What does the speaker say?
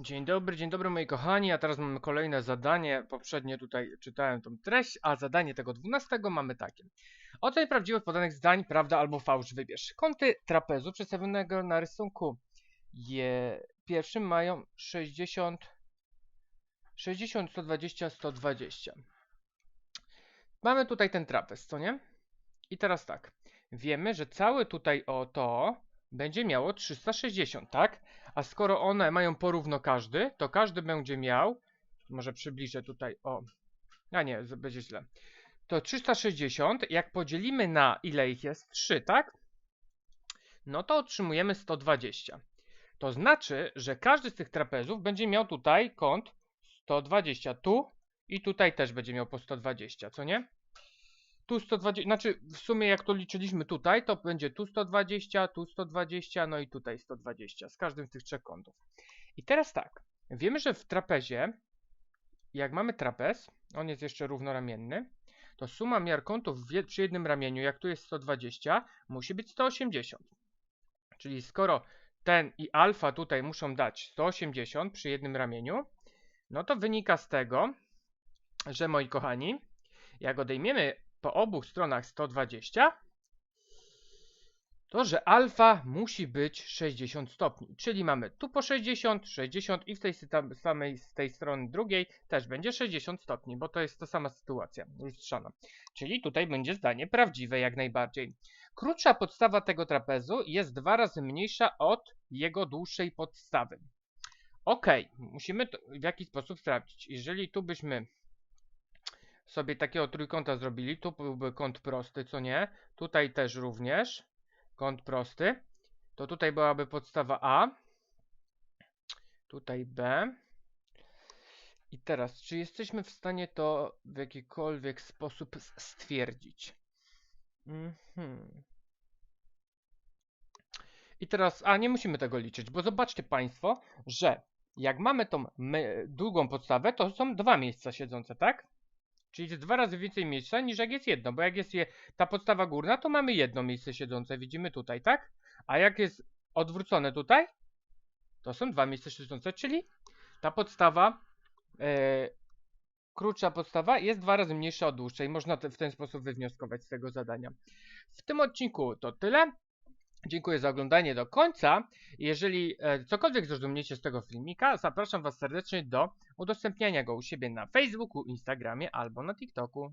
Dzień dobry, dzień dobry moi kochani, a teraz mamy kolejne zadanie. Poprzednie tutaj czytałem tą treść, a zadanie tego 12 mamy takie. Oceń prawdziwych podanych zdań, prawda albo fałsz wybierz. Kąty trapezu przedstawionego na rysunku je pierwszym mają 60, 60, 120, 120. Mamy tutaj ten trapez, co nie? I teraz tak, wiemy, że cały tutaj o to będzie miało 360, tak? A skoro one mają porówno każdy, to każdy będzie miał, może przybliżę tutaj, o, a nie, będzie źle. To 360, jak podzielimy na ile ich jest? 3, tak? No to otrzymujemy 120. To znaczy, że każdy z tych trapezów będzie miał tutaj kąt 120, tu i tutaj też będzie miał po 120, co nie? Tu 120, znaczy w sumie jak to liczyliśmy tutaj, to będzie tu 120, tu 120, no i tutaj 120, z każdym z tych trzech kątów. I teraz tak, wiemy, że w trapezie, jak mamy trapez, on jest jeszcze równoramienny, to suma miar kątów przy jednym ramieniu, jak tu jest 120, musi być 180. Czyli skoro ten i alfa tutaj muszą dać 180 przy jednym ramieniu, no to wynika z tego, że moi kochani, jak odejmiemy po obu stronach 120, to że alfa musi być 60 stopni. Czyli mamy tu po 60, 60 i w tej samej z tej strony drugiej też będzie 60 stopni, bo to jest ta sama sytuacja lustrzana. Czyli tutaj będzie zdanie prawdziwe jak najbardziej. Krótsza podstawa tego trapezu jest dwa razy mniejsza od jego dłuższej podstawy. Ok, musimy to w jakiś sposób sprawdzić. Jeżeli tu byśmy sobie takiego trójkąta zrobili, tu byłby kąt prosty, co nie? Tutaj też również kąt prosty. To tutaj byłaby podstawa A. Tutaj B. I teraz, czy jesteśmy w stanie to w jakikolwiek sposób stwierdzić? Mhm. I teraz, a nie musimy tego liczyć, bo zobaczcie Państwo, że jak mamy tą długą podstawę, to są dwa miejsca siedzące, tak? Czyli jest dwa razy więcej miejsca niż jak jest jedno, bo jak jest je, ta podstawa górna, to mamy jedno miejsce siedzące, widzimy tutaj, tak? A jak jest odwrócone tutaj, to są dwa miejsca siedzące, czyli ta podstawa, e, krótsza podstawa jest dwa razy mniejsza od dłuższej. Można te, w ten sposób wywnioskować z tego zadania. W tym odcinku to tyle. Dziękuję za oglądanie do końca. Jeżeli e, cokolwiek zrozumiecie z tego filmika, zapraszam Was serdecznie do udostępniania go u siebie na Facebooku, Instagramie albo na TikToku.